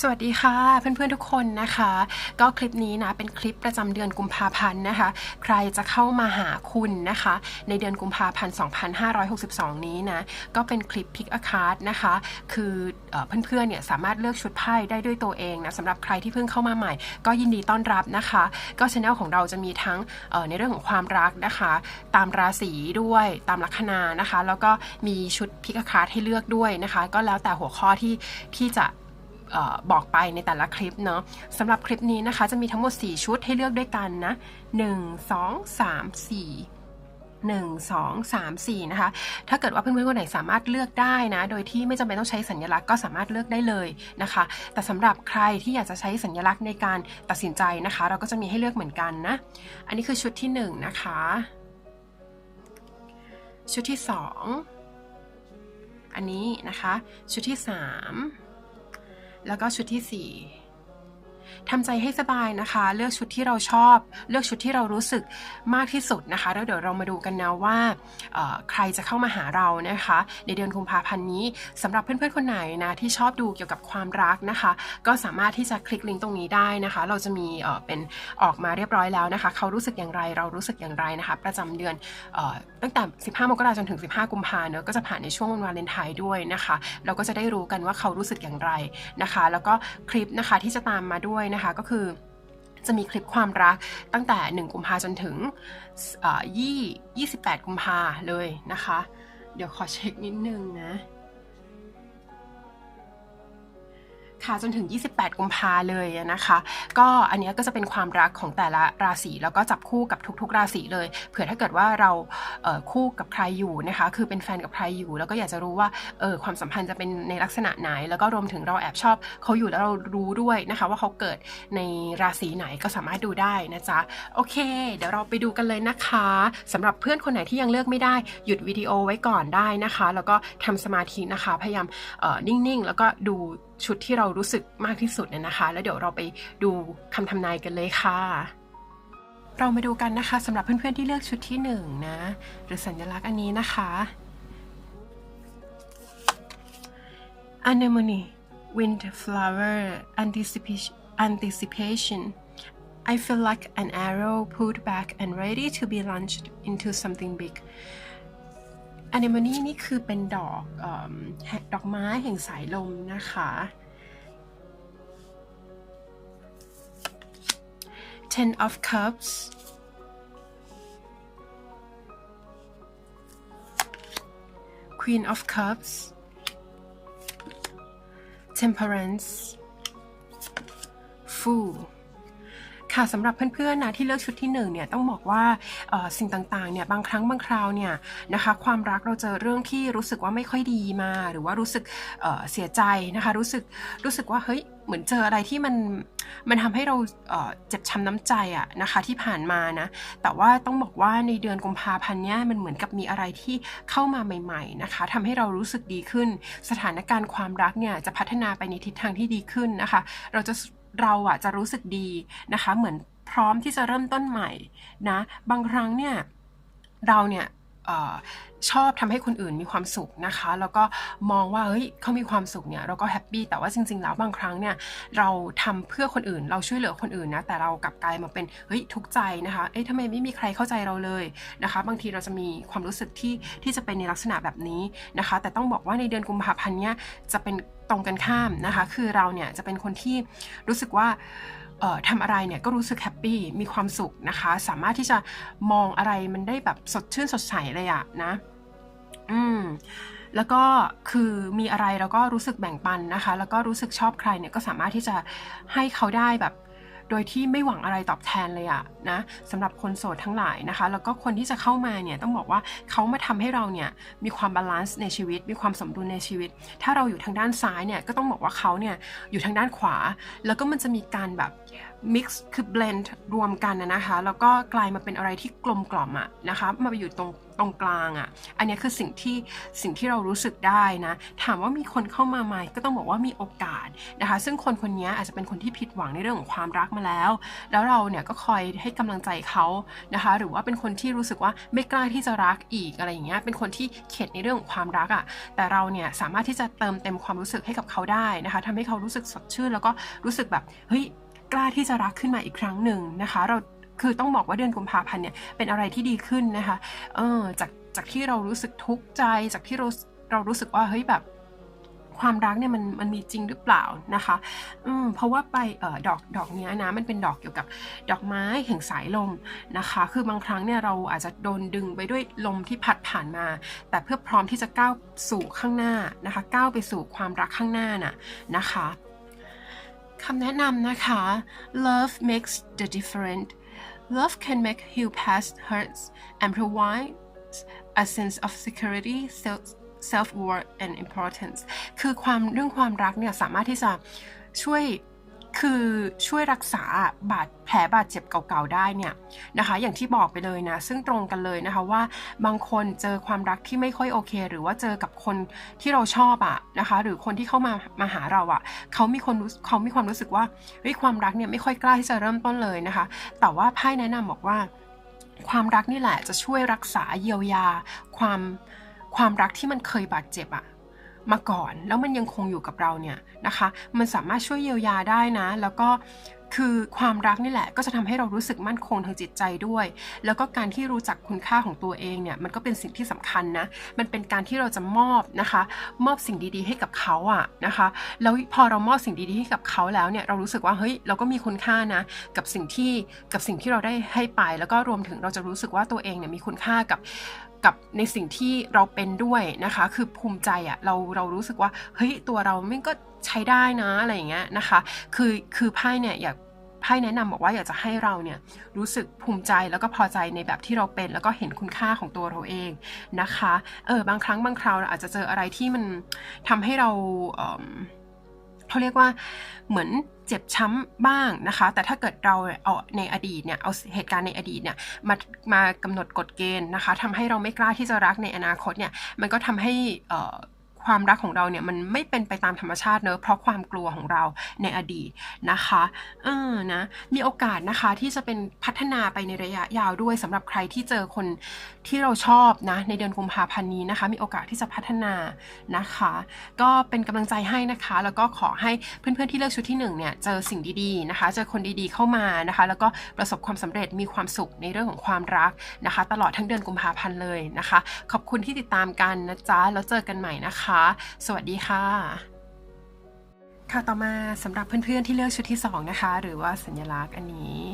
สวัสดีค่ะเพื่อนๆทุกคนนะคะ ก็คลิปนี้นะเป็นคลิปประจำเดือนกุมภาพันธ์นะคะ ใครจะเข้ามาหาคุณนะคะ ในเดือนกุมภาพันธ์ 2562 นี้นะก็เป็นคลิปพิกอาคาร์ดนะคะ คือเอเพื่อนๆเนี่ยสามารถเลือกชุดไพ่ได้ด้วยตัวเองนะสำหรับใครที่เพิ่งเข้ามาใหม่ ก็ยินดีต้อนรับนะคะ ก็ช anel ของเราจะมีทั้งในเรื่องของความรักนะคะ ตามราศีด้วยตามลัคนานะคะ แล้วก็มีชุดพิกอาคาร์ดให้เลือกด้วยนะคะ ก็แล้วแต่หัวข้อที่ที่จะ บอกไปในแต่ละคลิปเนาะสำหรับคลิปนี้นะคะ จะมีทั้งหมด 4 ชุดให้เลือกด้วยกันนะ1 2 3 4 1 2 3 4 นะคะ ถ้าเกิดว่าเพื่อนๆคนไหนสามารถเลือกได้นะ โดยที่ไม่จำเป็นต้องใช้สัญลักษณ์ก็สามารถเลือกได้เลยนะคะ แต่สำหรับใครที่อยากจะใช้สัญลักษณ์ในการตัดสินใจนะคะ เราก็จะมีให้เลือกเหมือนกันนะ อันนี้คือชุดที่ 1 นะคะ ชุดที่ 2 อันนี้นะคะ ชุดที่ 3 แล้วก็ชุดที่4 ทำใจให้สบายนะคะ เลือกชุดที่เราชอบ เลือกชุดที่เรารู้สึกมากที่สุดนะคะ แล้วเดี๋ยวเรามาดูกันนะว่าใครจะเข้ามาหาเรานะคะ ในเดือนกุมภาพันธ์นี้สำหรับเพื่อนๆคนไหนนะที่ชอบดูเกี่ยวกับความรักนะคะ ก็สามารถที่จะคลิกลิงก์ตรงนี้ได้นะคะ เราจะมีเป็นออกมาเรียบร้อยแล้วนะคะ เขารู้สึกอย่างไรเรารู้สึกอย่างไรนะคะ ประจำเดือนออตั้งแต่ 15 มกราจนถึง 15 กุมภาเนอะก็จะผ่านในช่วงวันวาเลนไทน์ด้วยนะคะ เราก็จะได้รู้กันว่าเขารู้สึกอย่างไรนะคะ แล้วก็คลิปนะคะที่จะตามมาด้วยนะคะ ก็คือจะมีคลิปความรักตั้งแต่ 1 กุมภาจนถึงยี่ยี่28 กุมภาเลยนะคะ เดี๋ยวขอเช็คนิดนึงนะ ค่ะจนถึง 28 กุมภาเลยนะคะ ก็อันนี้ก็จะเป็นความรักของแต่ละราศีแล้วก็จับคู่กับทุก ๆ ราศีเลย เผื่อถ้าเกิดว่าเราเคู่กับใครอยู่นะคะ คือเป็นแฟนกับใครอยู่ แล้วก็อยากจะรู้ว่าเออความสัมพันธ์จะเป็นในลักษณะไหน แล้วก็รวมถึงเราแอบชอบเขาอยู่แล้วเรารู้ด้วยนะคะ ว่าเขาเกิดในราศีไหนก็สามารถดูได้นะจ๊ะโอเค เดี๋ยวเราไปดูกันเลยนะคะสำหรับเพื่อนคนไหนที่ยังเลือกไม่ได้หยุดวิดีโอไว้ก่อนได้นะคะ แล้วก็ทำสมาธินะคะพยายามออนิ่งๆ แล้วก็ดู ชุดที่เรารู้สึกมากที่สุดเนี่ยนะคะ แล้วเดี๋ยวเราไปดูคำทำนายกันเลยค่ะ เรามาดูกันนะคะสำหรับเพื่อนๆที่เลือกชุดที่หนึ่งนะหรือสัญลักษณ์อันนี้นะคะ anemone wind flower anticipation anticipation I feel like an arrow pulled back and ready to be launched into something big อ n น m o n e นี่คือเป็นดอกเอดอกไม้แห่งสายลมนะคะ Ten of Cups Queen of Cups Temperance Fool ค่ะสำหรับเพื่อนๆนะที่เลือกชุดที่หนึ่งเนี่ยต้องบอกว่าสิ่งต่างๆเนี่ยบางครั้งบางคราวเนี่ยนะคะความรักเราเจอเรื่องที่รู้สึกว่าไม่ค่อยดีมา หรือว่ารู้สึกเเสียใจนะคะรู้สึกรู้สึกว่าเฮ้ยเหมือนเจออะไรที่มันมันทำให้เราเอ่อเจ็บช้ำน้ำใจอะนะคะที่ผ่านมานะแต่ว่าต้องบอกว่าในเดือนกุมภาพันธ์เนี้ยมันเหมือนกับมีอะไรที่เข้ามาใหม่ๆนะคะทำให้เรารู้สึกดีขึ้น สถานการณ์ความรักเนี่ยจะพัฒนาไปในทิศทางที่ดีขึ้นนะคะ เราจะ เราอะจะรู้สึกดีนะคะ เหมือนพร้อมที่จะเริ่มต้นใหม่นะ บางครั้งเนี่ยเราเนี่ย ชอบทำให้คนอื่นมีความสุขนะคะ แล้วก็มองว่าเฮ้ยเขามีความสุขเนี่ยเราก็แฮปปี้แต่ว่าจริง ๆ แล้วบางครั้งเนี่ยเราทำเพื่อคนอื่น เราช่วยเหลือคนอื่นนะแต่เรากลับกลายมาเป็นเฮ้ยทุกใจนะคะเอ๊ะทำไมไม่มีใครเข้าใจเราเลยนะคะ บางทีเราจะมีความรู้สึกที่ที่จะเป็นในลักษณะแบบนี้นะคะ แต่ต้องบอกว่าในเดือนกุมภาพันธ์เนี่ยจะเป็นตรงกันข้ามนะคะ คือเราเนี่ยจะเป็นคนที่รู้สึกว่า ทำอะไรเนี่ยก็รู้สึกแฮปปี้มีความสุขนะคะ สามารถที่จะมองอะไรมันได้แบบสดชื่นสดใสเลยอะนะ อืมแล้วก็คือมีอะไรเราก็รู้สึกแบ่งปันนะคะ แล้วก็รู้สึกชอบใครเนี่ยก็สามารถที่จะให้เขาได้แบบ โดยที่ไม่หวังอะไรตอบแทนเลยอะนะสำหรับคนโสดทั้งหลายนะคะ แล้วก็คนที่จะเข้ามาเนี่ยต้องบอกว่าเขามาทำให้เราเนี่ยมีความบาลานซ์ในชีวิต มีความสมดุลในชีวิต ถ้าเราอยู่ทางด้านซ้ายเนี่ยก็ต้องบอกว่าเขาเนี่ยอยู่ทางด้านขวา แล้วก็มันจะมีการแบบ mix คือ blend รวมกันนะคะ แล้วก็กลายมาเป็นอะไรที่กลมกล่อมอะนะคะมาอยู่ตรง รงกลางอะ่ะ อันนี้คือสิ่งที่สิ่งที่เรารู้สึกได้นะ ถามว่ามีคนเข้ามาไหมก็ต้องบอกว่ามีโอกาสนะคะ ซึ่งคนคนนี้อาจจะเป็นคนที่ผิดหวังในเรื่องของความรักมาแล้ว แล้วเราเนี่ยก็คอยให้กำลังใจเขานะคะ หรือว่าเป็นคนที่รู้สึกว่าไม่กล้าที่จะรักอีกอะไรอย่างเงี้ย เป็นคนที่เข็ดในเรื่องของความรักอะ่ะ แต่เราเนี่ยสามารถที่จะเติมเต็มความรู้สึกให้กับเขาได้นะคะทำให้เขารู้สึกสดชื่นแล้วก็รู้สึกแบบเฮ้ยกล้าที่จะรักขึ้นมาอีกครั้งหนึ่งนะคะ เรา คือต้องบอกว่าเดือนกุมภาพันธ์เนี่ยเป็นอะไรที่ดีขึ้นนะคะเออจากจากที่เรารู้สึกทุกข์ใจ จากที่เราเรารู้สึกว่าเฮ้ยแบบความรักเนี่ยมันมันมีจริงหรือเปล่านะคะ อืมเพราะว่าไปเอ่อดอกดอกเนี้ยนะมันเป็นดอกเกี่ยวกับดอกไม้แห่งสายลมนะคะ คือบางครั้งเนี่ยเราอาจจะโดนดึงไปด้วยลมที่พัดผ่านมา แต่เพื่อพร้อมที่จะก้าวสู่ข้างหน้านะคะ ก้าวไปสู่ความรักข้างหน้าน่ะนะคะคำแนะนำนะคะ love makes the difference love can make heal past hurts and provide a sense of security self self worth and importance คือความเรื่องความรักเนี่ยสามารถที่จะช่วย คือช่วยรักษาบาดแผลบาดเจ็บเก่าๆได้เนี่ยนะคะ อย่างที่บอกไปเลยนะ ซึ่งตรงกันเลยนะคะว่าบางคนเจอความรักที่ไม่ค่อยโอเค หรือว่าเจอกับคนที่เราชอบอะนะคะ หรือคนที่เข้ามามาหาเราอะเขามีคนเขามีความรู้สึกว่าเฮ้ยความรักเนี่ยไม่ค่อยกล้าที่จะเริ่มต้นเลยนะคะ แต่ว่าไพ่แนะนำบอกว่า ความรักนี่แหละจะช่วยรักษาเยียวยา ความความรักที่มันเคยบาดเจ็บอะ มาก่อน แล้วมันยังคงอยู่กับเราเนี่ยนะคะ มันสามารถช่วยเยียวยาได้นะ แล้วก็คือความรักนี่แหละ ก็จะทำให้เรารู้สึกมั่นคงทางจิตใจด้วย แล้วก็การที่รู้จักคุณค่าของตัวเองเนี่ยมันก็เป็นสิ่งที่สำคัญนะ มันเป็นการที่เราจะมอบนะคะ มอบสิ่งดีๆ ให้กับเขาอะนะคะ แล้วพอเรามอบสิ่งดีๆให้กับเขาแล้วเนี่ยเรารู้สึกว่าเฮ้ยเราก็มีคุณค่านะกับสิ่งที่กับสิ่งที่เราได้ให้ไป แล้วก็รวมถึงเราจะรู้สึกว่าตัวเองเนี่ยมีคุณค่ากับ กับในสิ่งที่เราเป็นด้วยนะคะ คือภูมิใจอะเราเรารู้สึกว่าเฮ้ยตัวเราไม่ก็ใช้ได้นะอะไรอย่างเงี้ยนะคะ คือคือไพ่เนี่ยอยากไพ่แนะนำบอกว่าอยากจะให้เราเนี่ยรู้สึกภูมิใจแล้วก็พอใจในแบบที่เราเป็น แล้วก็เห็นคุณค่าของตัวเราเองนะคะเออบางครั้งบางคราวเราอาจจะเจออะไรที่มันทำให้เราเเขาเรียกว่าเหมือนเจ็บช้ำบ้างนะคะ แต่ถ้าเกิดเราเอาในอดีตเนี่ย เอาเหตุการณ์ในอดีตเนี่ย มามากำหนดกฎเกณฑ์นะคะทำให้เราไม่กล้าที่จะรักในอนาคตเนี่ย มันก็ทำให้ ความรักของเราเนี่ยมันไม่เป็นไปตามธรรมชาติเนอะเพราะความกลัวของเราในอดีตนะคะเออนะมีโอกาสนะคะที่จะเป็นพัฒนาไปในระยะยาวด้วยสำหรับใครที่เจอคนที่เราชอบนะในเดือนกุมภาพันธ์นี้นะคะ มีโอกาสที่จะพัฒนานะคะ ก็เป็นกำลังใจให้นะคะ แล้วก็ขอให้เพื่อนๆที่เลือกชุดที่1เนี่ยเจอสิ่งดีๆนะคะ เจอคนดีๆเข้ามานะคะ แล้วก็ประสบความสำเร็จมีความสุขในเรื่องของความรักนะคะ ตลอดทั้งเดือนกุมภาพันธ์เลยนะคะ ขอบคุณที่ติดตามกันนะจ๊ะแล้วเจอกันใหม่นะคะสวัสดีค่ะ ค่ะต่อมาสำหรับเพื่อนๆที่เลือกชุดที่ 2 นะคะ หรือว่าสัญลักษณ์อันนี้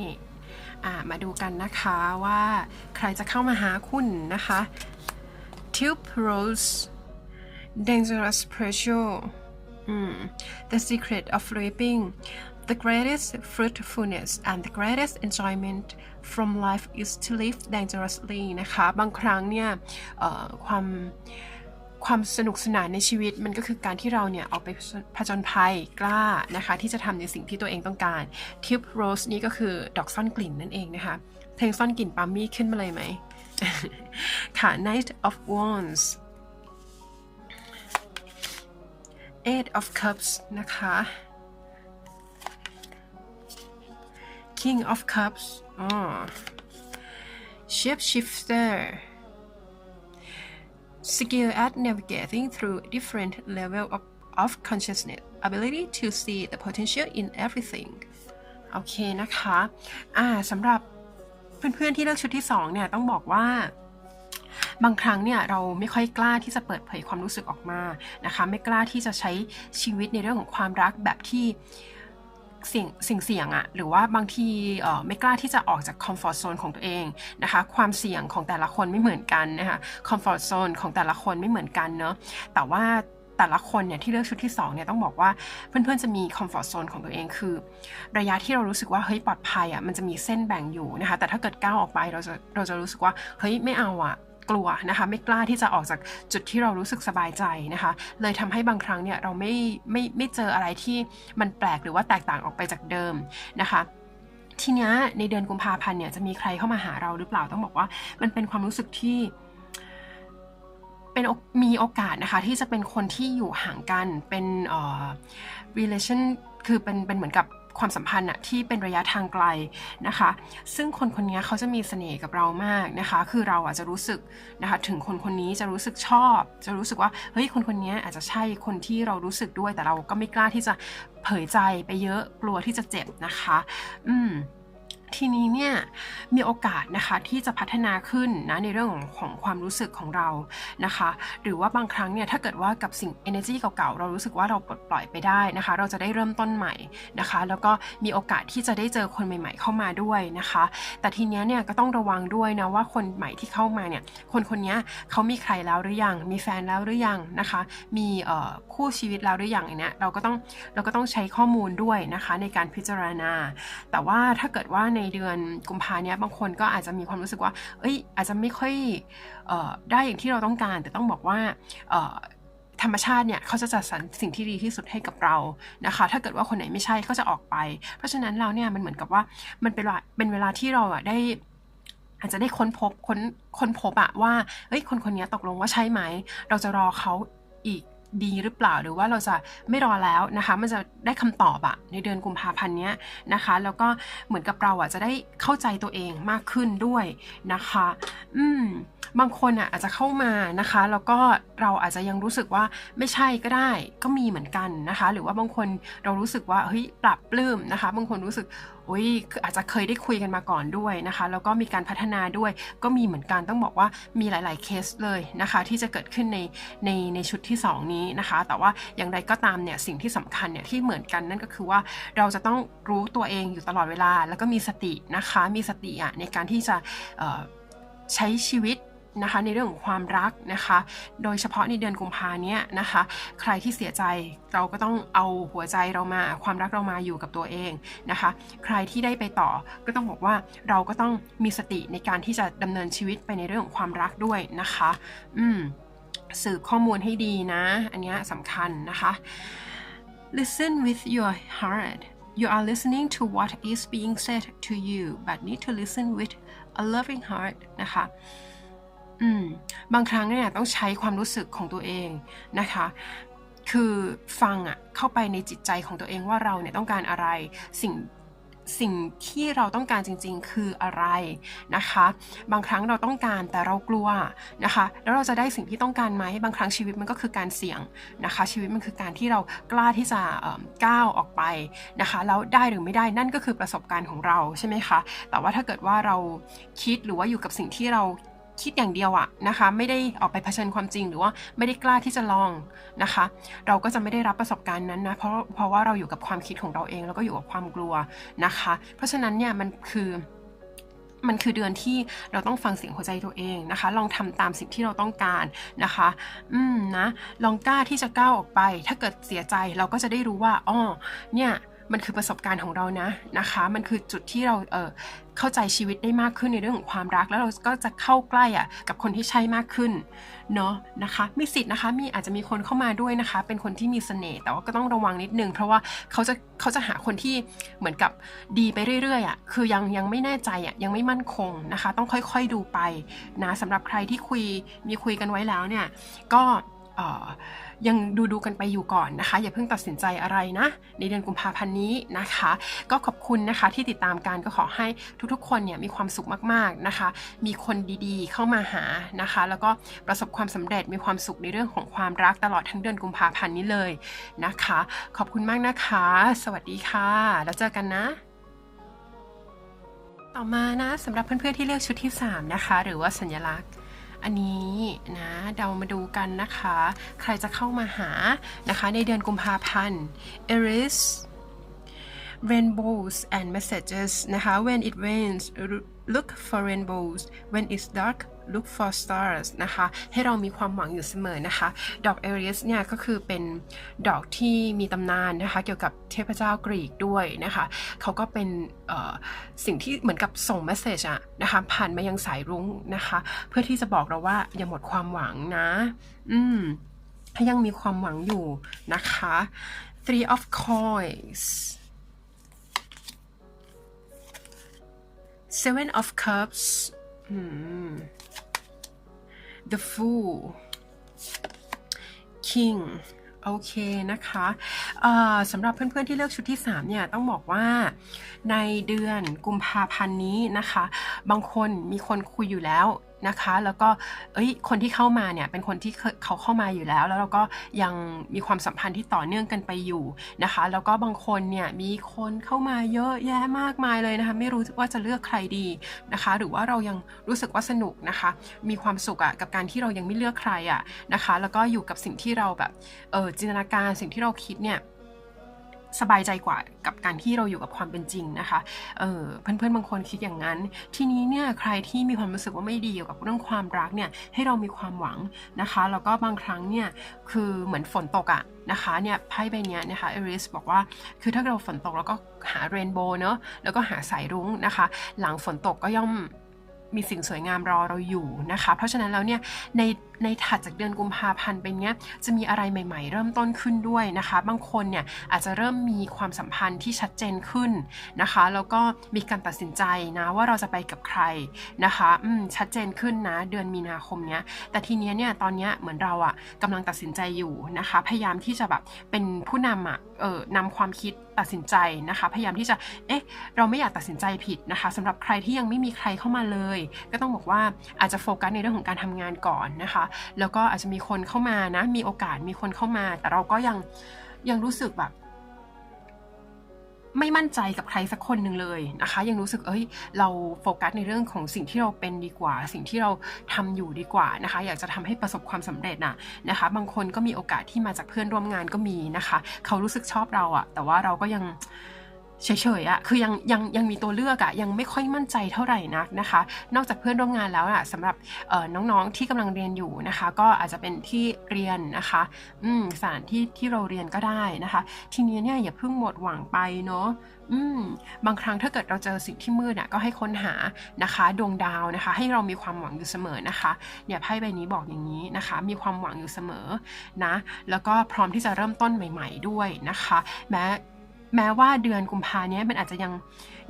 มาดูกันนะคะว่าใครจะเข้ามาหาคุณนะคะ Tube Rose Dangerous Pressure The secret of reaping the greatest fruitfulness and the greatest enjoyment from life is to live dangerously นะคะ บางครั้งเนี่ยความ ความสนุกสนานในชีวิตมันก็คือการที่เราเนี่ยออกไปผจญภัยกล้านะคะ ที่จะทำในสิ่งที่ตัวเองต้องการทิปโรสนี่ก็คือดอกซ่อนกลิ่นนั่นเองนะคะเพลงซ่อนกลิ่นปามี่ขึ้นมาเลยไหมค่ะ Knight of Wands Eight of Cups นะคะ King of Cups อ๋อ Shapeshifter skill at navigating through different level of, of consciousness ability to see the potential in everything โอเคนะคะ อ่าสำหรับเพื่อนๆที่เลือกชุดที่2เนี่ยต้องบอกว่าบางครั้งเนี่ยเราไม่ค่อยกล้าที่จะเปิดเผยความรู้สึกออกมานะคะ ไม่กล้าที่จะใช้ชีวิตในเรื่องของความรักแบบที่ เสี่ยงสิ่งเสี่ยงอะหรือว่าบางทีไม่กล้าที่จะออกจากคอมฟอร์ทโซนของตัวเองนะคะความเสี่ยงของแต่ละคนไม่เหมือนกันนะคะคอมฟอร์ทโซนของแต่ละคนไม่เหมือนกันเนาะแต่ว่าแต่ละคนเนี่ยที่เลือกชุดที่2เนี่ยต้องบอกว่าเพื่อนๆจะมีคอมฟอร์ทโซนของตัวเองคือ ระยะที่เรารู้สึกว่าเฮ้ยปลอดภัยอะ่ะมันจะมีเส้นแบ่งอยู่นะคะแต่ถ้าเกิดก้าวออกไปเราจะเราจะรู้สึกว่าเฮ้ยไม่เอาอะ่ะ กลัวนะคะ ไม่กล้าที่จะออกจากจุดที่เรารู้สึกสบายใจนะคะ เลยทำให้บางครั้งเนี่ยเราไม่ไม่ไม่เจออะไรที่มันแปลกหรือว่าแตกต่างออกไปจากเดิมนะคะทีนี้ในเดือนกุมภาพันธ์เนี่ยจะมีใครเข้ามาหาเราหรือเปล่าต้องบอกว่า มันเป็นความรู้สึกที่เป็นมีโอกาสนะคะที่จะเป็นคนที่อยู่ห่างกันเป็นเอ่อ relation คือเป็นเป็นเหมือนกับ ความสัมพันธ์อะที่เป็นระยะทางไกลนะคะ ซึ่งคนคนนี้เขาจะมีเสน่ห์กับเรามากนะคะ คือเราอาจจะรู้สึกนะคะถึงคนคนนี้จะรู้สึกชอบ จะรู้สึกว่าเฮ้ยคนคนนี้อาจจะใช่คนที่เรารู้สึกด้วยแต่เราก็ไม่กล้าที่จะเผยใจไปเยอะกลัวที่จะเจ็บนะคะ อืม ทีนี้เนี่ยมีโอกาสนะคะที่จะพัฒนาขึ้นนะในเรื่องของของความรู้สึกของเรานะคะ หรือว่าบางครั้งเนี่ยถ้าเกิดว่ากับสิ่ง energy เก่าๆ เรารู้สึกว่าเราปลดปล่อยไปได้นะคะ เราจะได้เริ่มต้นใหม่นะคะ แล้วก็มีโอกาสที่จะได้เจอคนใหม่ ๆ เข้ามาด้วยนะคะ แต่ทีเนี้ยเนี่ยก็ต้องระวังด้วยนะว่าคนใหม่ที่เข้ามาเนี่ยคนคนนี้เขามีใครแล้วหรือยัง มีแฟนแล้วหรือยังนะคะ มีคู่ชีวิตแล้วหรือยังเนี้ยเราก็ต้องเราก็ต้องใช้ข้อมูลด้วยนะคะในการพิจารณา แต่ว่าถ้าเกิดว่าในในเดือนกุมภาเนี้ยบางคนก็อาจจะมีความรู้สึกว่า เอ้ย อาจจะไม่ค่อยออได้อย่างที่เราต้องการ แต่ต้องบอกว่าธรรมชาติเนี่ยเขาจะจัดสรรสิ่งที่ดีที่สุดให้กับเรานะคะ ถ้าเกิดว่าคนไหนไม่ใช่ก็จะออกไป เพราะฉะนั้นเราเนี่ยมันเหมือนกับว่ามันเป็นเวลาเป็นเวลาที่เราอะได้อาจจะได้ค้นพบค้นค้นพบอะว่าเอ้ยคนคนนี้ตกลงว่าใช่ไหม เราจะรอเขาอีก ดีหรือเปล่าหรือว่าเราจะไม่รอแล้วนะคะ มันจะได้คำตอบอะในเดือนกุมภาพันธ์เนี้ยนะคะ แล้วก็เหมือนกับเราอะจะได้เข้าใจตัวเองมากขึ้นด้วยนะคะ อืมบางคนอะอาจจะเข้ามานะคะ แล้วก็เราอาจจะยังรู้สึกว่าไม่ใช่ก็ได้ก็มีเหมือนกันนะคะ หรือว่าบางคนเรารู้สึกว่าเฮ้ยปรับปลื้มนะคะ บางคนรู้สึก อ้ยอาจจะเคยได้คุยกันมาก่อนด้วยนะคะ แล้วก็มีการพัฒนาด้วยก็มีเหมือนกันต้องบอกว่ามีหลาย ๆ เคสเลยนะคะ ที่จะเกิดขึ้นในในในชุดที่ 2 นี้นะคะ แต่ว่าอย่างไรก็ตามเนี่ยสิ่งที่สำคัญเนี่ยที่เหมือนกันนั่นก็คือว่าเราจะต้องรู้ตัวเองอยู่ตลอดเวลา แล้วก็มีสตินะคะมีสติอะในการที่จะใช้ชีวิต นะคะในเรื่องของความรักนะคะ โดยเฉพาะในเดือนกุมภาเนี้ยนะคะ ใครที่เสียใจเราก็ต้องเอาหัวใจเรามาความรักเรามาอยู่กับตัวเองนะคะ ใครที่ได้ไปต่อก็ต้องบอกว่าเราก็ต้องมีสติในการที่จะดำเนินชีวิตไปในเรื่องของความรักด้วยนะคะ อืมสืบข้อมูลให้ดีนะ อันนี้สำคัญนะคะ listen with your heart you are listening to what is being said to you but need to listen with a loving heart นะคะ อืมบางครั้งเนี่ยต้องใช้ความรู้สึกของตัวเองนะคะ คือฟังอะเข้าไปในจิตใจของตัวเองว่าเราเนี่ยต้องการอะไรสิ่งสิ่งที่เราต้องการจริงๆ คืออะไรนะคะ บางครั้งเราต้องการแต่เรากลัวนะคะ แล้วเราจะได้สิ่งที่ต้องการไหมบางครั้งชีวิตมันก็คือการเสี่ยงนะคะ ชีวิตมันคือการที่เรากล้าที่จะก้าวออกไปนะคะแล้วได้หรือไม่ได้นั่นก็คือประสบการณ์ของเราใช่ไหมคะแต่ว่าถ้าเกิดว่าเราคิดหรือว่าอยู่กับสิ่งที่เรา คิดอย่างเดียวอะนะคะ ไม่ได้ออกไปเผชิญความจริงหรือว่าไม่ได้กล้าที่จะลองนะคะ เราก็จะไม่ได้รับประสบการณ์นั้นนะเพราะเพราะว่าเราอยู่กับความคิดของเราเองแล้วก็อยู่กับความกลัวนะคะ เพราะฉะนั้นเนี่ยมันคือมันคือเดือนที่เราต้องฟังเสียงหัวใจตัวเองนะคะ ลองทำตามสิ่งที่เราต้องการนะคะ อืมนะ ลองกล้าที่จะก้าวออกไป ถ้าเกิดเสียใจเราก็จะได้รู้ว่าอ๋อเนี่ย มันคือประสบการณ์ของเรานะนะคะ มันคือจุดที่เราเออเข้าใจชีวิตได้มากขึ้นในเรื่องของความรัก แล้วเราก็จะเข้าใกล้อะกับคนที่ใช่มากขึ้นเนาะนะคะมีสิทธิ์นะคะมีอาจจะมีคนเข้ามาด้วยนะคะ เป็นคนที่มีเสน่ห์แต่ว่าก็ต้องระวังนิดนึงเพราะว่าเขาจะเขาจะหาคนที่เหมือนกับดีไปเรื่อยๆอะคือยังยังไม่แน่ใจอะยังไม่มั่นคงนะคะ ต้องค่อยๆดูไปนะสำหรับใครที่คุยมีคุยกันไว้แล้วเนี่ยก็ ยังดูดูกันไปอยู่ก่อนนะคะ อย่าเพิ่งตัดสินใจอะไรนะ ในเดือนกุมภาพันธ์นี้นะคะ ก็ขอบคุณนะคะที่ติดตามการก็ขอให้ทุกๆ คนเนี่ยมีความสุขมากๆนะคะ มีคนดีๆ เข้ามาหานะคะ แล้วก็ประสบความสำเร็จมีความสุขในเรื่องของความรักตลอดทั้งเดือนกุมภาพันธ์นี้เลยนะคะ ขอบคุณมากนะคะ สวัสดีค่ะ แล้วเจอกันนะต่อมานะสำหรับเพื่อนๆที่เลือกชุดที่ 3 นะคะ หรือว่าสัญลักษณ์ อันนี้นะเรามาดูกันนะคะ ใครจะเข้ามาหานะคะในเดือนกุมภาพันธ์ Aries rainbows and messages นะคะ when it rains look for rainbows when it's dark look for stars นะคะ ให้เรามีความหวังอยู่เสมอนะคะ ดอกเอริสเนี่ยก็คือเป็นดอกที่มีตำนานนะคะ เกี่ยวกับเทพเจ้ากรีกด้วยนะคะ เขาก็เป็นสิ่งที่เหมือนกับส่งเมสเซจอะนะคะ ผ่านมายังสายรุ้งนะคะ เพื่อที่จะบอกเราว่าอย่าหมดความหวังนะ อืมถ้ายังมีความหวังอยู่นะคะ three of coins seven of cups อืม the fool King โอเคนะคะสำหรับเพื่อนๆที่เลือกชุดที่ 3 เนี่ย ต้องบอกว่าในเดือนกุมภาพันธ์นี้นะคะ บางคนมีคนคุยอยู่แล้ว นะคะ แล้วก็เอ้ยคนที่เข้ามาเนี่ยเป็นคนที่เขาเข้ามาอยู่แล้ว แล้วเราก็ยังมีความสัมพันธ์ที่ต่อเนื่องกันไปอยู่นะคะ แล้วก็บางคนเนี่ยมีคนเข้ามาเยอะแยะมากมายเลยนะคะ ไม่รู้ว่าจะเลือกใครดีนะคะ หรือว่าเรายังรู้สึกว่าสนุกนะคะ มีความสุขอะกับการที่เรายังไม่เลือกใครอะนะคะ แล้วก็อยู่กับสิ่งที่เราแบบเออจินตนาการสิ่งที่เราคิดเนี่ย สบายใจกว่ากับการที่เราอยู่กับความเป็นจริงนะคะ เออเพื่อนๆบางคนคิดอย่างนั้น ทีนี้เนี่ยใครที่มีความรู้สึกว่าไม่ดีเกี่ยวกับเรื่องความรักเนี่ยให้เรามีความหวังนะคะ แล้วก็บางครั้งเนี่ยคือเหมือนฝนตกอะนะคะเนี่ยไพ่ใบเนี้ยนะคะเอริสบอกว่าคือถ้าเราฝนตกแล้วก็หาเรนโบว์เนอะแล้วก็หาสายรุ้งนะคะ หลังฝนตกก็ย่อมมีสิ่งสวยงามรอเราอยู่นะคะ เพราะฉะนั้นแล้วเนี่ยใน ในถัดจากเดือนกุมภาพันธ์ไปเนี้ยจะมีอะไรใหม่ๆ เริ่มต้นขึ้นด้วยนะคะ บางคนเนี่ยอาจจะเริ่มมีความสัมพันธ์ที่ชัดเจนขึ้นนะคะ แล้วก็มีการตัดสินใจนะว่าเราจะไปกับใครนะคะอืมชัดเจนขึ้นนะเดือนมีนาคมเนี้ยแต่ทีเนี้ยเนี่ยตอนเนี้ยเหมือนเราอะกำลังตัดสินใจอยู่นะคะ พยายามที่จะแบบเป็นผู้นำอะเออนำความคิดตัดสินใจนะคะ พยายามที่จะเอ๊ะเราไม่อยากตัดสินใจผิดนะคะสำหรับใครที่ยังไม่มีใครเข้ามาเลย ก็ต้องบอกว่าอาจจะโฟกัสในเรื่องของการทำงานก่อนนะคะแล้วก็อาจจะมีคนเข้ามานะ มีโอกาสมีคนเข้ามา แต่เราก็ยังยังรู้สึกแบบไม่มั่นใจกับใครสักคนหนึ่งเลยนะคะ ยังรู้สึกเอ้ยเราโฟกัสในเรื่องของสิ่งที่เราเป็นดีกว่า สิ่งที่เราทำอยู่ดีกว่านะคะ อยากจะทำให้ประสบความสำเร็จน่ะนะคะ บางคนก็มีโอกาสที่มาจากเพื่อนร่วมงานก็มีนะคะ เขารู้สึกชอบเราอะแต่ว่าเราก็ยัง เฉยๆอะคือยังยังยังมีตัวเลือกอะยังไม่ค่อยมั่นใจเท่าไหร่นักนะคะ นอกจากเพื่อนร่วมงานแล้วอะสำหรับน้องๆที่กำลังเรียนอยู่นะคะ ก็อาจจะเป็นที่เรียนนะคะอืมสถานที่ที่เราเรียนก็ได้นะคะ ทีนี้เนี่ยอย่าเพิ่งหมดหวังไปเนาะอืมบางครั้งถ้าเกิดเราเจอสิ่งที่มืดอะก็ให้ค้นหานะคะดวงดาวนะคะ ให้เรามีความหวังอยู่เสมอนะคะเนี่ยไพ่ใบนี้บอกอย่างนี้นะคะ มีความหวังอยู่เสมอนะแล้วก็พร้อมที่จะเริ่มต้นใหม่ ๆด้วยนะคะ แม้ แม้ว่าเดือนกุมภาเนี้ยมันอาจจะยัง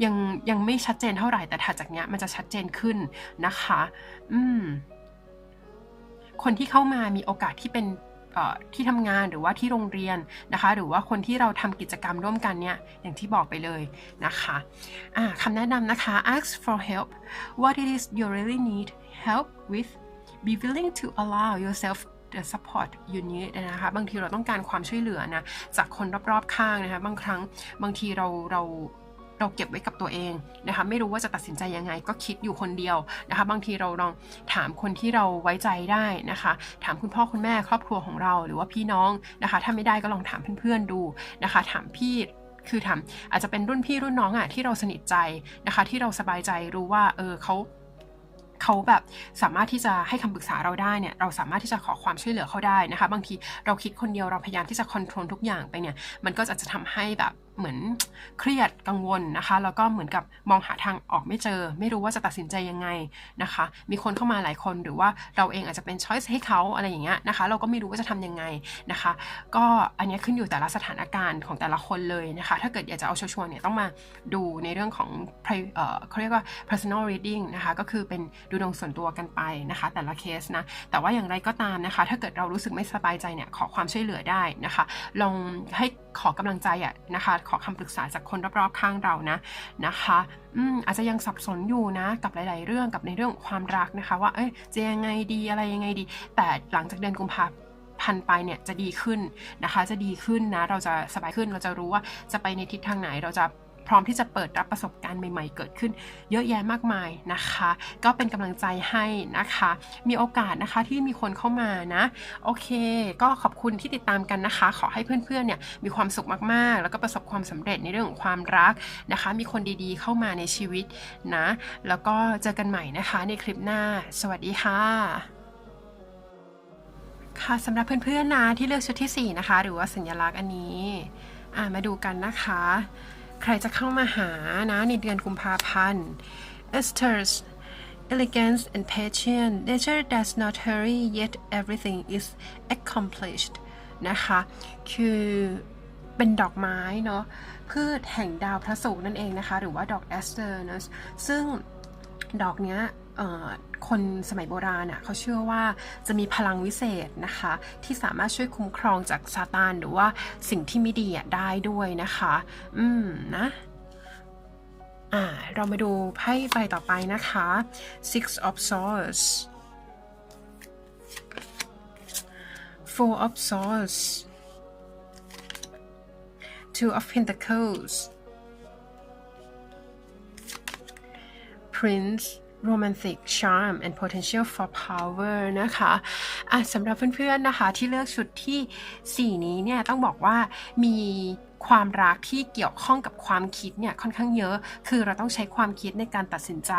ยังยังไม่ชัดเจนเท่าไหร่แต่ถัดจากเนี้ยมันจะชัดเจนขึ้นนะคะ อืม คนที่เข้ามามีโอกาสที่เป็นที่ทำงานหรือว่าที่โรงเรียนนะคะ หรือว่าคนที่เราทำกิจกรรมร่วมกันเนี่ยอย่างที่บอกไปเลยนะคะะคำแนะนำนะคะ ask for help what it is you really need help with be willing to allow yourself the support you need นะคะบางทีเราต้องการความช่วยเหลือนะจากคนรอบๆข้างนะคะบางครั้งบางทีเราเราเราเก็บไว้กับตัวเองนะคะไม่รู้ว่าจะตัดสินใจยังไง ก็คิดอยู่คนเดียวนะคะ บางทีเราลองถามคนที่เราไว้ใจได้นะคะ ถามคุณพ่อคุณแม่ครอบครัวของเรา หรือว่าพี่น้องนะคะ ถ้าไม่ได้ก็ลองถามเพื่อนๆดูนะคะ ถามพี่คือถามอาจจะเป็นรุ่นพี่รุ่นน้องอะที่เราสนิทใจนะคะ ที่เราสบายใจรู้ว่าเออเขา เขาแบบสามารถที่จะให้คำปรึกษาเราได้เนี่ยเราสามารถที่จะขอความช่วยเหลือเขาได้นะคะ บางทีเราคิดคนเดียวเราพยายามที่จะควบคุมทุกอย่างไปเนี่ยมันก็จะจะทำให้แบบ เหมือนเครียดกังวลนะคะ แล้วก็เหมือนกับมองหาทางออกไม่เจอ ไม่รู้ว่าจะตัดสินใจยังไงนะคะ มีคนเข้ามาหลายคนหรือว่าเราเองอาจจะเป็นช้อยส์ให้เขาอะไรอย่างเงี้ยนะคะ เราก็ไม่รู้ว่าจะทํำยังไงนะคะ ก็อันนี้ขึ้นอยู่แต่ละสถานการณ์ของแต่ละคนเลยนะคะ ถ้าเกิดอยากจะเอาชัวร์เนี่ยต้องมาดูในเรื่องของเขาเรียกว่า personal reading นะคะก็คือเป็นดูดวงส่วนตัวกันไปนะคะ แต่ละเคสนะแต่ว่าอย่างไรก็ตามนะคะ ถ้าเกิดเรารู้สึกไม่สบายใจเนี่ยขอความช่วยเหลือได้นะคะ ลองให้ขอกำลังใจอะนะคะขอคำปรึกษาจากคนรอบๆข้างเรานะนะคะอืมอาจจะยังสับสนอยู่นะกับหลาย ๆ เรื่องกับในเรื่องความรักนะคะ ว่าเอ้ยจะยังไงดีอะไรยังไงดี แต่หลังจากเดือนกุมภาพันไปเนี่ยจะดีขึ้นนะคะ จะดีขึ้นนะ เราจะสบายขึ้นเราจะรู้ว่าจะไปในทิศทางไหนเราจะ พร้อมที่จะเปิดรับประสบการณ์ใหม่ ๆ เกิดขึ้น เยอะแยะมากมายนะคะ ก็เป็นกำลังใจให้นะคะ มีโอกาสนะคะที่มีคนเข้ามานะ โอเค ก็ขอบคุณที่ติดตามกันนะคะ ขอให้เพื่อนๆเนี่ยมีความสุขมากๆ แล้วก็ประสบความสำเร็จในเรื่องของความรักนะคะ มีคนดีๆเข้ามาในชีวิตนะ แล้วก็เจอกันใหม่นะคะในคลิปหน้า สวัสดีค่ะค่ะสำหรับเพื่อนๆนะที่เลือกชุดที่ 4 นะคะ หรือว่าสัญลักษณ์อันนี้มาดูกันนะคะ ใครจะเข้ามาหานะในเดือนกุมภาพันธ์ Esther's elegance and patience nature does not hurry yet everything is accomplished นะคะ คือเป็นดอกไม้เนาะพืชแห่งดาวพระศุกร์นั่นเองนะคะ หรือว่าดอกแอสเตอร์นะซึ่งดอกเนี้ย คนสมัยโบราณอะเขาเชื่อว่าจะมีพลังวิเศษนะคะ ที่สามารถช่วยคุ้มครองจากซาตานหรือว่าสิ่งที่ไม่ดีอะได้ด้วยนะคะ อืมนะอ่าเรามาดูไพ่ใบต่อไปนะคะ Six of Swords Four of Swords Two of Pentacles Prince Romantic Charm and Potential for Power นะคะอะสำหรับเพื่อนๆนะคะที่เลือกชุดทีสี่ 4 นี้เนี่ยต้องบอกว่ามีความรักที่เกี่ยวข้องกับความคิดเนี่ยค่อนข้างเยอะ คือเราต้องใช้ความคิดในการตัดสินใจ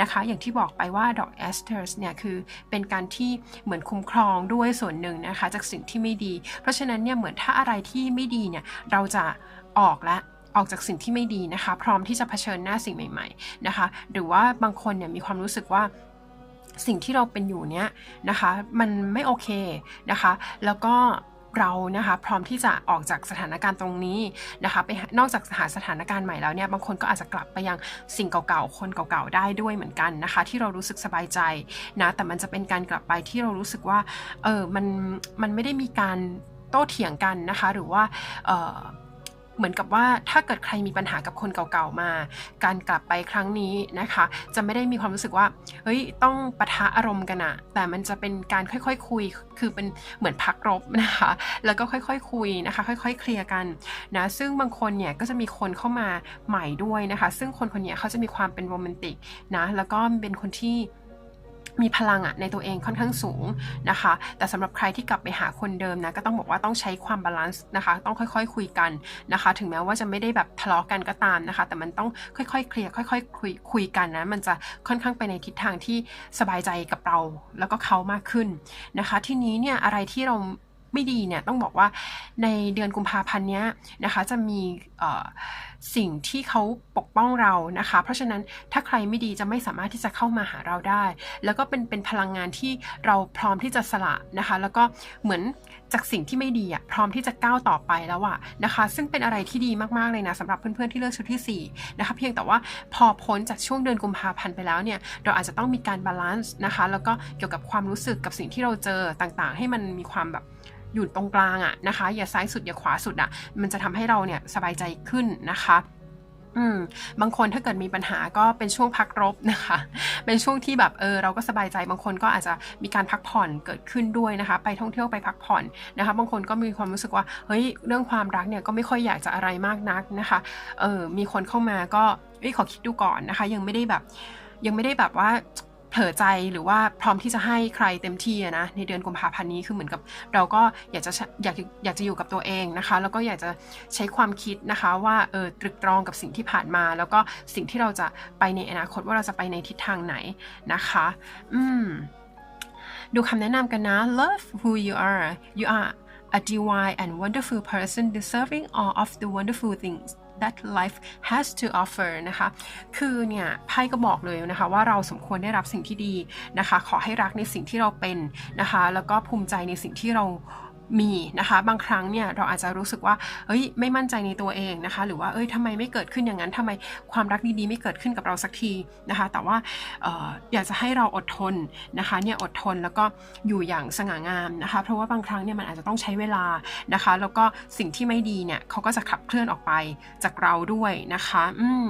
นะคะ อย่างที่บอกไปว่าดอกแอสเตอร์สเนี่ยคือเป็นการที่เหมือนคุ้มครองด้วยส่วนหนึ่งนะคะจากสิ่งที่ไม่ดี เพราะฉะนั้นเนี่ยเหมือนถ้าอะไรที่ไม่ดีเนี่ยเราจะออกและ ออกจากสิ่งที่ไม่ดีนะคะ พร้อมที่จะเผชิญหน้าสิ่งใหม่ ๆนะคะ หรือว่าบางคนเนี่ยมีความรู้สึกว่าสิ่งที่เราเป็นอยู่เนี้ยนะคะ มันไม่โอเคนะคะ แล้วก็เรานะคะพร้อมที่จะออกจากสถานการณ์ตรงนี้นะคะไปนอกจากหาสถานการณ์ใหม่แล้วเนี่ยบางคนก็อาจจะกลับไปยังสิ่งเก่าๆคนเก่าๆได้ด้วยเหมือนกันนะคะ ที่เรารู้สึกสบายใจนะแต่มันจะเป็นการกลับไปที่เรารู้สึกว่าเออมันมันไม่ได้มีการโต้เถียงกันนะคะ หรือว่าเออ เหมือนกับว่าถ้าเกิดใครมีปัญหากับคนเก่าๆมา การกลับไปครั้งนี้นะคะ จะไม่ได้มีความรู้สึกว่าเฮ้ยต้องปะทะอารมณ์กันอะแต่มันจะเป็นการค่อยๆคุย คือเป็นเหมือนพักรบนะคะ แล้วก็ค่อยๆคุยนะคะ ค่อยๆ เคลียร์กันนะซึ่งบางคนเนี่ยก็จะมีคนเข้ามาใหม่ด้วยนะคะ ซึ่งคนคนนี้เขาจะมีความเป็นโรแมนติกนะแล้วก็เป็นคนที่ มีพลังอะในตัวเองค่อนข้างสูงนะคะ แต่สำหรับใครที่กลับไปหาคนเดิมนะก็ต้องบอกว่าต้องใช้ความบาลานซ์นะคะ ต้องค่อยๆคุยกันนะคะ ถึงแม้ว่าจะไม่ได้แบบทะเลาะกันก็ตามนะคะ แต่มันต้องค่อยๆเคลียร์ค่อยๆคุยคุยกันนะมันจะค่อนข้างไปในทิศทางที่สบายใจกับเราแล้วก็เขามากขึ้นนะคะ ทีนี้เนี่ยอะไรที่เรา ไม่ดีเนี่ยต้องบอกว่าในเดือนกุมภาพันธ์เนี้ยนะคะจะมีสิ่งที่เขาปกป้องเรานะคะ เพราะฉะนั้นถ้าใครไม่ดีจะไม่สามารถที่จะเข้ามาหาเราได้ แล้วก็เป็นเป็นพลังงานที่เราพร้อมที่จะสละนะคะ แล้วก็เหมือนจากสิ่งที่ไม่ดีอะพร้อมที่จะก้าวต่อไปแล้วอะนะคะ ซึ่งเป็นอะไรที่ดีมากๆเลยนะสำหรับเพื่อนๆที่เลือกชุดที่4นะคะเพียงแต่ว่าพอพ้นจากช่วงเดือนกุมภาพันธ์ไปแล้วเนี่ยเราอาจจะต้องมีการบาลานซ์นะคะแล้วก็เกี่ยวกับความรู้สึกกับสิ่งที่เราเจอต่างๆ ให้มันมีความแบบ อยู่ตรงกลางอะนะคะ อย่าซ้ายสุดอย่าขวาสุดอะมันจะทำให้เราเนี่ยสบายใจขึ้นนะคะอืมบางคนถ้าเกิดมีปัญหาก็เป็นช่วงพักรบนะคะ เป็นช่วงที่แบบเออเราก็สบายใจบางคนก็อาจจะมีการพักผ่อนเกิดขึ้นด้วยนะคะ ไปท่องเที่ยวไปพักผ่อนนะคะ บางคนก็มีความรู้สึกว่าเฮ้ยเรื่องความรักเนี่ยก็ไม่ค่อยอยากจะอะไรมากนักนะคะเออมีคนเข้ามาก็เอ้ยขอคิดดูก่อนนะคะ ยังไม่ได้แบบ ยังไม่ได้แบบว่า เผลอใจหรือว่าพร้อมที่จะให้ใครเต็มที่นะในเดือนกุมภาพันธ์นี้คือเหมือนกับ เราก็อยากจะอยากอยากจะอยู่กับตัวเองนะคะ แล้วก็อยากจะใช้ความคิดนะคะว่าเออตรึกตรองกับสิ่งที่ผ่านมา แล้วก็สิ่งที่เราจะไปในอนาคตว่าเราจะไปในทิศทางไหนนะคะ อืมดูคำแนะนำกันนะ love who you are you are a divine and wonderful person deserving all of the wonderful things that life has to offer นะคะ คือเนี่ยไพ่ก็บอกเลยนะคะว่าเราสมควรได้รับสิ่งที่ดีนะคะ ขอให้รักในสิ่งที่เราเป็นนะคะ แล้วก็ภูมิใจในสิ่งที่เรา มีนะคะบางครั้งเนี่ยเราอาจจะรู้สึกว่าเฮ้ยไม่มั่นใจในตัวเองนะคะ หรือว่าเอ้ยทำไมไม่เกิดขึ้นอย่างนั้นทำไมความรักดีๆไม่เกิดขึ้นกับเราสักทีนะคะ แต่ว่าอออยากจะให้เราอดทนนะคะเนี่ยอดทนแล้วก็อยู่อย่างสง่างามนะคะ เพราะว่าบางครั้งเนี่ยมันอาจจะต้องใช้เวลานะคะ แล้วก็สิ่งที่ไม่ดีเนี่ยเขาก็จะขับเคลื่อนออกไปจากเราด้วยนะคะ อืม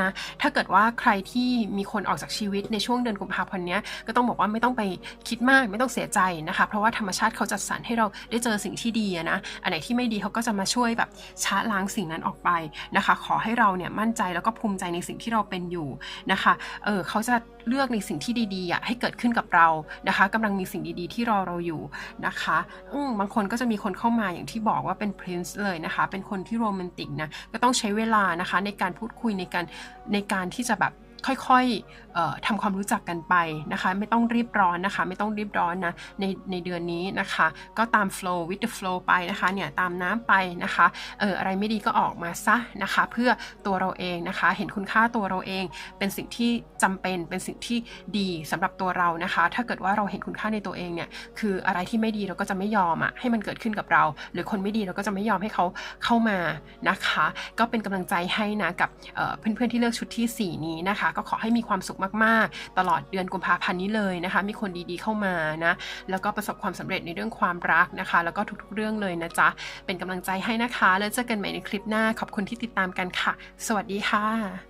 นะถ้าเกิดว่าใครที่มีคนออกจากชีวิตในช่วงเดือนกุมภาพันธ์นี้ก็ต้องบอกว่าไม่ต้องไปคิดมากไม่ต้องเสียใจนะคะ เพราะว่าธรรมชาติเขาจัดสรรให้เราได้เจอสิ่งที่ดีนะอันไหนที่ไม่ดีเขาก็จะมาช่วยแบบช้าล้างสิ่งนั้นออกไปนะคะ ขอให้เราเนี่ยมั่นใจแล้วก็ภูมิใจในสิ่งที่เราเป็นอยู่นะคะเออเขาจะเลือกในสิ่งที่ดีๆให้เกิดขึ้นกับเรานะคะกำลังมีสิ่งดีๆ ที่รอเราอยู่นะคะอืบางคนก็จะมีคนเข้ามาอย่างที่บอกว่าเป็น prince เลยนะคะ เป็นคนที่โรแมนติกนะก็ต้องใช้เวลานะคะในการพูดคุยในการในการที่จะแบบ ค่อยๆทำความรู้จักกันไปนะคะ ไม่ต้องรีบร้อนนะคะ ไม่ต้องรีบร้อนนะในในเดือนนี้นะคะ ก็ตาม flow with the flow ไปนะคะเนี่ยตามน้ำไปนะคะเอออะไรไม่ดีก็ออกมาซะนะคะ เพื่อตัวเราเองนะคะ เห็นคุณค่าตัวเราเองเป็นสิ่งที่จำเป็นเป็นสิ่งที่ดีสำหรับตัวเรานะคะ ถ้าเกิดว่าเราเห็นคุณค่าในตัวเองเนี่ยคืออะไรที่ไม่ดีเราก็จะไม่ยอมอะให้มันเกิดขึ้นกับเรา หรือคนไม่ดีเราก็จะไม่ยอมให้เขาเข้ามานะคะ ก็เป็นกำลังใจให้นะกับเพื่อนๆที่เลือกชุดที่ 4 นี้นะคะก็ขอให้มีความสุขมากๆ ตลอดเดือนกุมภาพันธ์นี้เลยนะคะ มีคนดีๆเข้ามานะแล้วก็ประสบความสำเร็จในเรื่องความรักนะคะ แล้วก็ทุกๆเรื่องเลยนะจ๊ะเป็นกำลังใจให้นะคะ แล้วเจอกันใหม่ในคลิปหน้าขอบคุณที่ติดตามกันค่ะ สวัสดีค่ะ